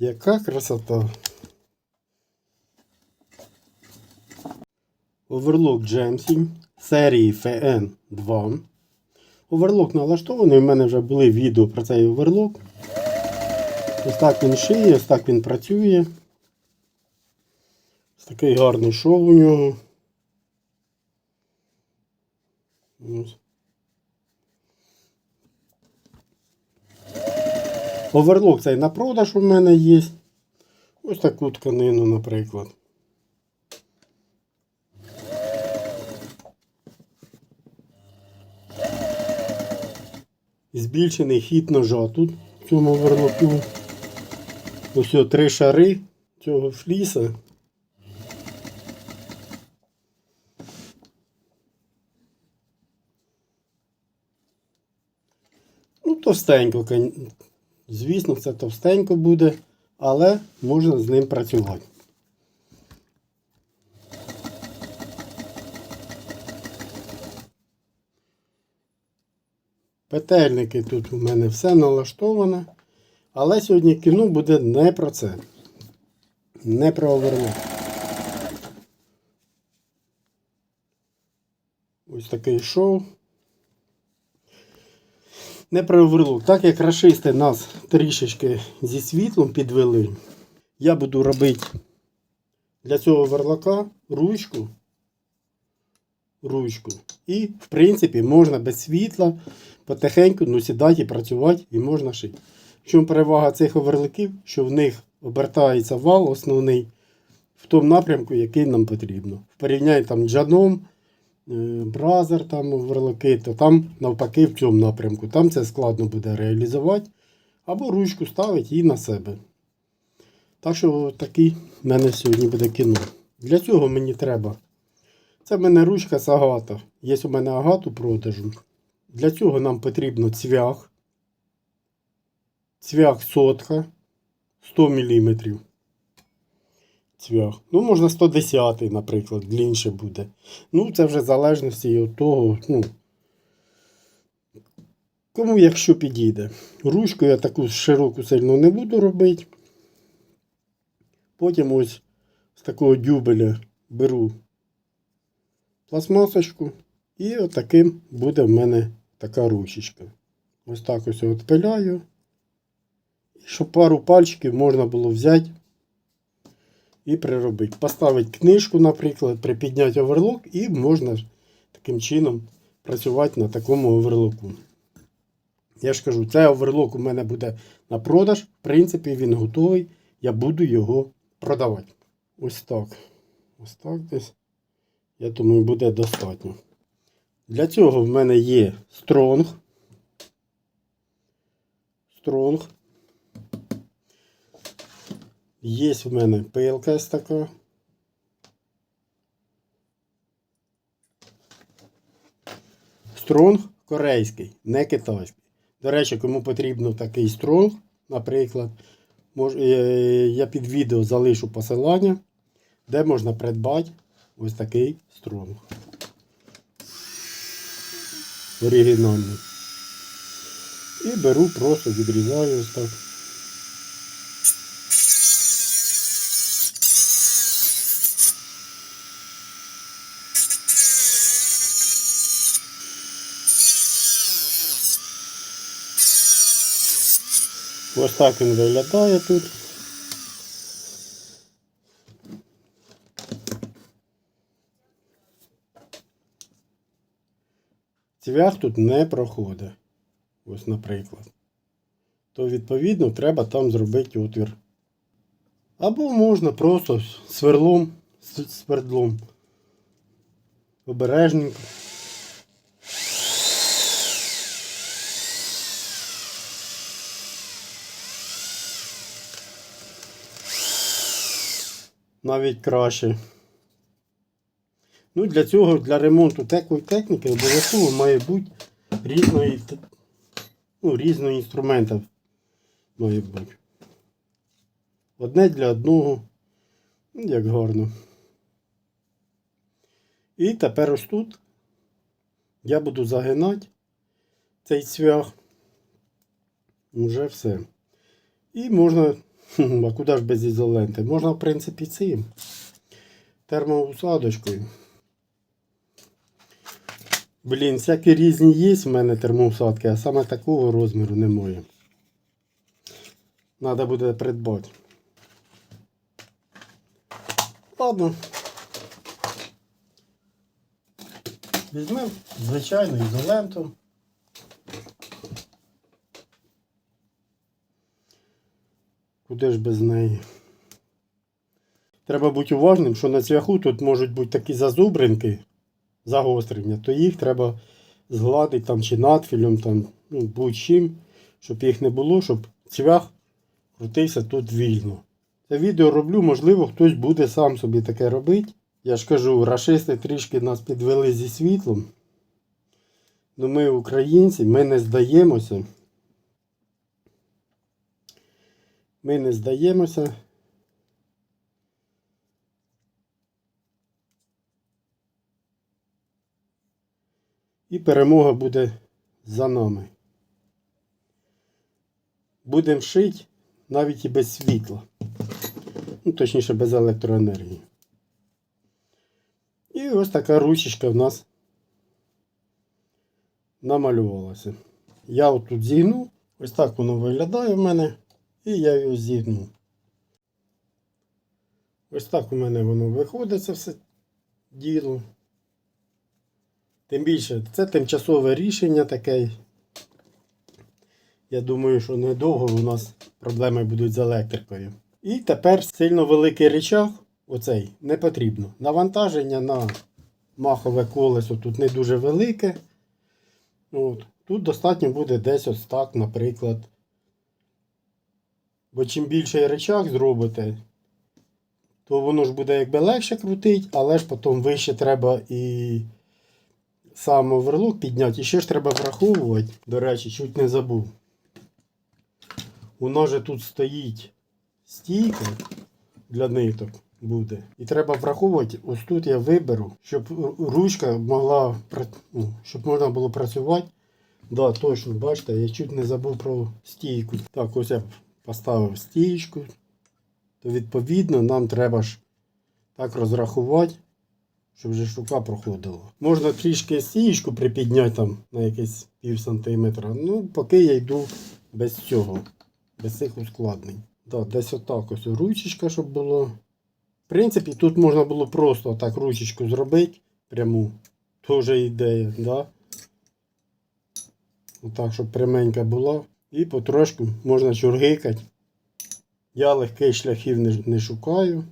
Яка красота. Оверлок Джемсі серії FN2. Оверлок налаштований. У мене вже були відео про цей оверлок. Ось так він шиє, ось так він працює. Ось такий гарний шов у нього. Ось. Оверлок цей на продаж у мене є. Ось таку тканину, наприклад. Збільшений хід ножа тут в цьому оверлоку. Ось о, три шари цього фліса. Ну, товстенько, звісно, це товстенько буде, але можна з ним працювати. Петельники тут у мене все налаштоване. Але сьогодні кіно буде не про це. Не про оверлок. Ось такий шоу. Не про. Так як рашисти нас трішечки зі світлом підвели, я буду робити для цього оверлока ручку. Ручку. І, в принципі, можна без світла потихеньку ну, сідати і працювати, і можна шити. В чому перевага цих оверлоків, що в них обертається вал основний в тому напрямку, який нам потрібно. В порівнянні там джаном, бразер, там оверлоки, то там навпаки в цьому напрямку. Там це складно буде реалізувати. Або ручку ставити і на себе. Так що такий в мене сьогодні буде кіно. Для цього мені треба. Це в мене ручка з агата. Є у мене агат у продажу. Для цього нам потрібно цвях. Цвях сотка 100 мм. Цвях. Ну, можна 110, наприклад, длінше буде. Ну, це вже в залежності від того, ну, кому якщо підійде. Ручку я таку широку сильно не буду робити. Потім ось з такого дюбеля беру пластмасочку. І отаким буде в мене така ручечка. Ось так ось відпиляю. Щоб пару пальчиків можна було взяти і приробити. Поставити книжку, наприклад, припідняти оверлок, і можна таким чином працювати на такому оверлоку. Я ж кажу, цей оверлок у мене буде на продаж. В принципі, він готовий. Я буду його продавати. Ось так. Ось так десь. Я думаю, буде достатньо. Для цього в мене є Strong. Strong. Є в мене пилка ось така. Стронг корейський, не китайський. До речі, кому потрібно такий стронг, наприклад, е, я під відео залишу посилання, де можна придбати ось такий стронг. Оригінальний. І беру, просто відрізаю ось так. Так він виглядає тут. Цвях тут не проходить. Ось, наприклад. То, відповідно, треба там зробити отвір. Або можна просто сверлом, свердлом. Обережненько. Навіть краще. Ну, для цього, для ремонту такої техніки обов'язково має бути різної, ну, різного інструмента. Має бути. Одне для одного. Ну, Як гарно. І тепер ось тут я буду загинати цей цвях. Уже все. І можна А куди ж без ізоленти? Можна, в принципі, цим. Термоусадочкою. Блін, всякі різні є в мене термоусадки, а саме такого розміру немає. Надо буде придбати. Ладно. Візьмемо звичайну ізоленту. Куди ж без неї? Треба бути уважним, що на цвяху тут можуть бути такі зазубринки, загострення, то їх треба згладити там чи надфілем, там, ну, будь-чим, щоб їх не було, щоб цвях крутився тут вільно. Це відео роблю, можливо, хтось буде сам собі таке робити. Я ж кажу, рашисти трішки нас підвели зі світлом. Ну ми українці, ми не здаємося. Ми не здаємося. І перемога буде за нами. Будемо шити навіть і без світла. Ну, точніше, без електроенергії. І ось така ручечка в нас намалювалася. Я отут зігну. Ось так воно виглядає в мене. І я його зігну. Ось так у мене воно виходить це все діло. Тим більше, це тимчасове рішення таке. Я думаю, що недовго у нас проблеми будуть з електрикою. І тепер сильно великий речах, оцей, не потрібно. Навантаження на махове колесо тут не дуже велике. От. Тут достатньо буде десь ось так, наприклад. Бо чим більший речах зробите, то воно ж буде якби легше крутить, але ж потім вище треба і сам оверлок підняти. І ще ж треба враховувати, до речі, чуть не забув. У нас же тут стоїть стійка для ниток буде. І треба враховувати, ось тут я виберу, щоб ручка могла, ну, щоб можна було працювати. Да, точно, бачите, я чуть не забув про стійку. Так, ось я поставив стійку. То відповідно нам треба ж так розрахувати, щоб вже штука проходила. Можна трішки стієчку припідняти там на якийсь пів сантиметра. Ну, поки я йду без цього, без цих ускладнень. Да, десь отак ось ручечка, щоб було. В принципі, тут можна було просто так ручечку зробити пряму. Тоже ідея, да? Отак, щоб пряменька була. І потрошку можна чургикати. Я легких шляхів не, не шукаю.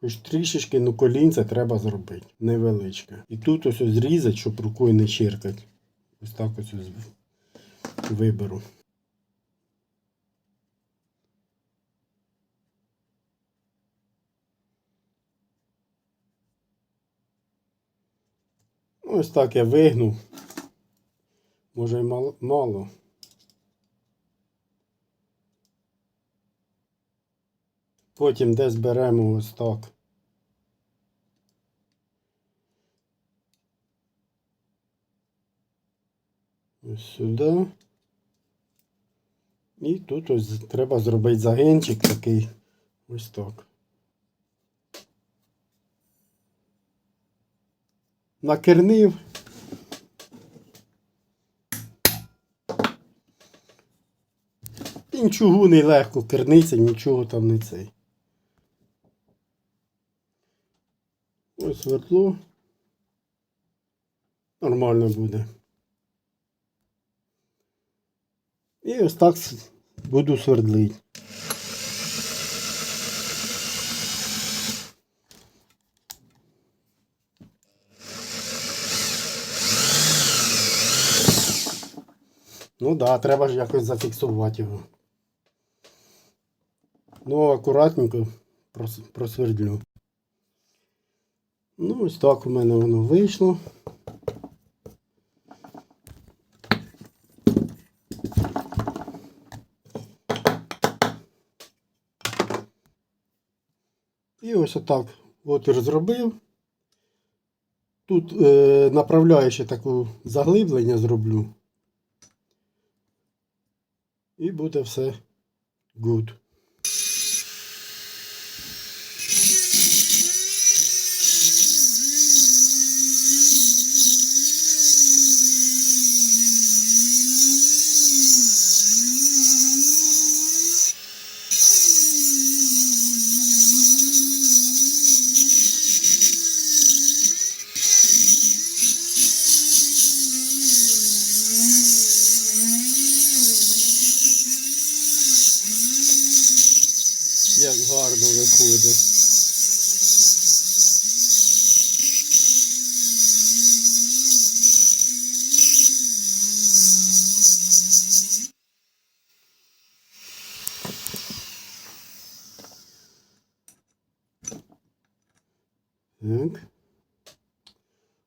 Хоч трішечки, ну колінце треба зробити. Невеличке. І тут ось зрізати, щоб рукою не чиркати. Ось так ось ось виберу. Ось так я вигнув. Може й мало. Потім десь беремо ось так. Ось сюди. І тут ось треба зробити загинчик такий. Ось так. Накернив. І нічого не легко керниться, нічого там не цей. Ось свердло. Нормально буде. І ось так буду свердлити. Ну так, да, треба ж якось зафіксувати його. Ну, акуратненько просвердлю. Ну, ось так у мене воно вийшло. І ось отак отвір зробив. Тут е, направляючи таку заглиблення зроблю. І буде все good. виходить. Так.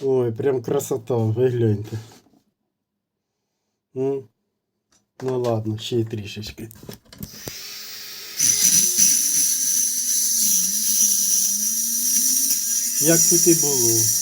Ой, прям красота, ви гляньте. Ну, ну ладно, ще й трішечки. Як тут і було.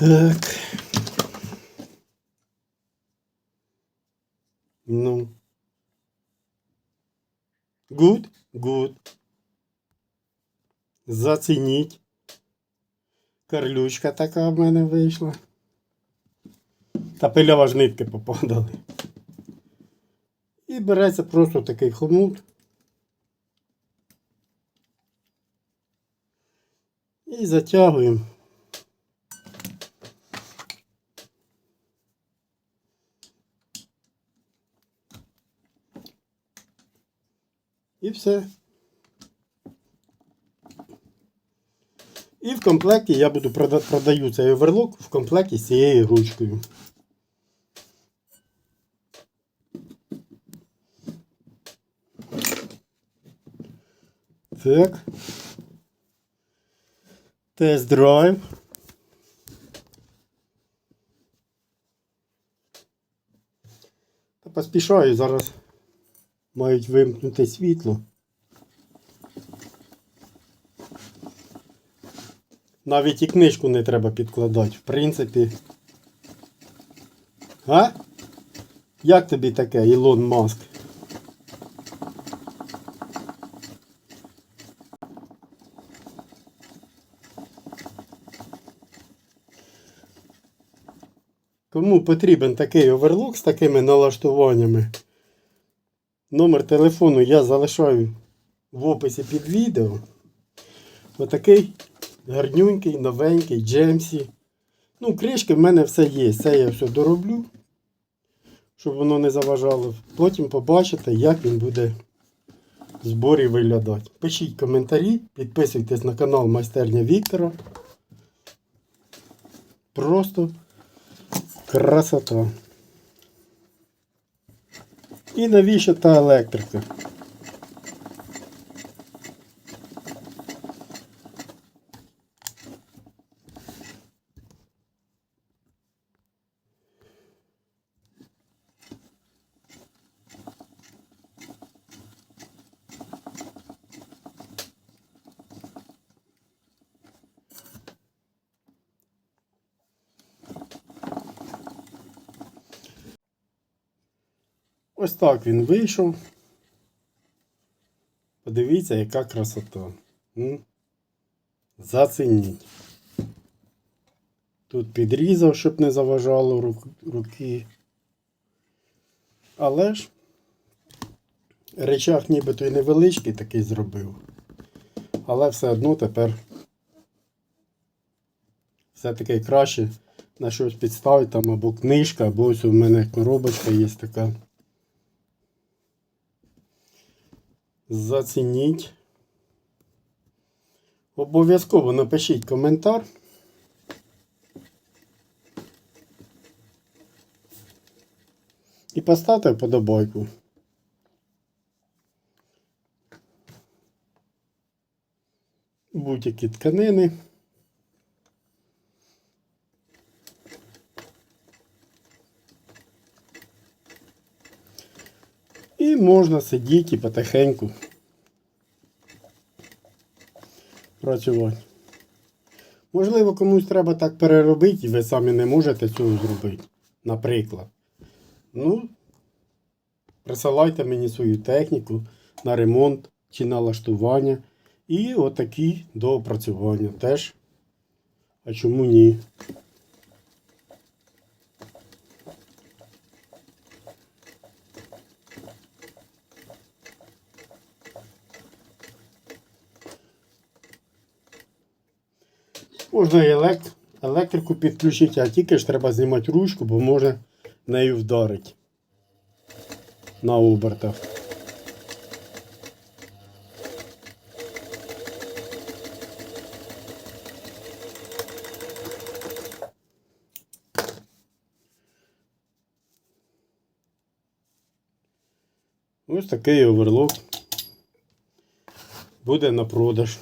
Так. Ну. Good, good. Зацініть. Карлючка така в мене вийшла. Та пилява ж нитки попадали. І береться просто такий хомут. І затягуємо. І все. І в комплекті я буду прода- продаю цей оверлок в комплекті з цією ручкою. Так. Тест-драйв. Та поспішаю зараз мають вимкнути світло. Навіть і книжку не треба підкладати, в принципі. А? Як тобі таке, Ілон Маск? Кому потрібен такий оверлок з такими налаштуваннями? Номер телефону я залишаю в описі під відео. Отакий гарнюнький, новенький, джемсі. Ну, кришки в мене все є. Це я все дороблю, щоб воно не заважало. Потім побачите, як він буде в зборі виглядати. Пишіть коментарі, підписуйтесь на канал Майстерня Віктора. Просто красота. І навіщо та електрика? Ось так він вийшов. Подивіться, яка красота. Зацініть. Тут підрізав, щоб не заважало руки. Але ж речах нібито і невеличкий такий зробив. Але все одно тепер все-таки краще на щось підставити там або книжка, або ось у мене коробочка є така. Зацініть. Обов'язково напишіть коментар. І поставте вподобайку. Будь-які тканини. І можна сидіти і потихеньку працювати. Можливо, комусь треба так переробити, і ви самі не можете цього зробити. Наприклад. Ну, присилайте мені свою техніку на ремонт чи налаштування. І отакі доопрацювання теж А чому ні? Можна елект... електрику підключити, а тільки ж треба знімати ручку, бо може нею вдарить на обертах. Ось такий оверлок буде на продаж.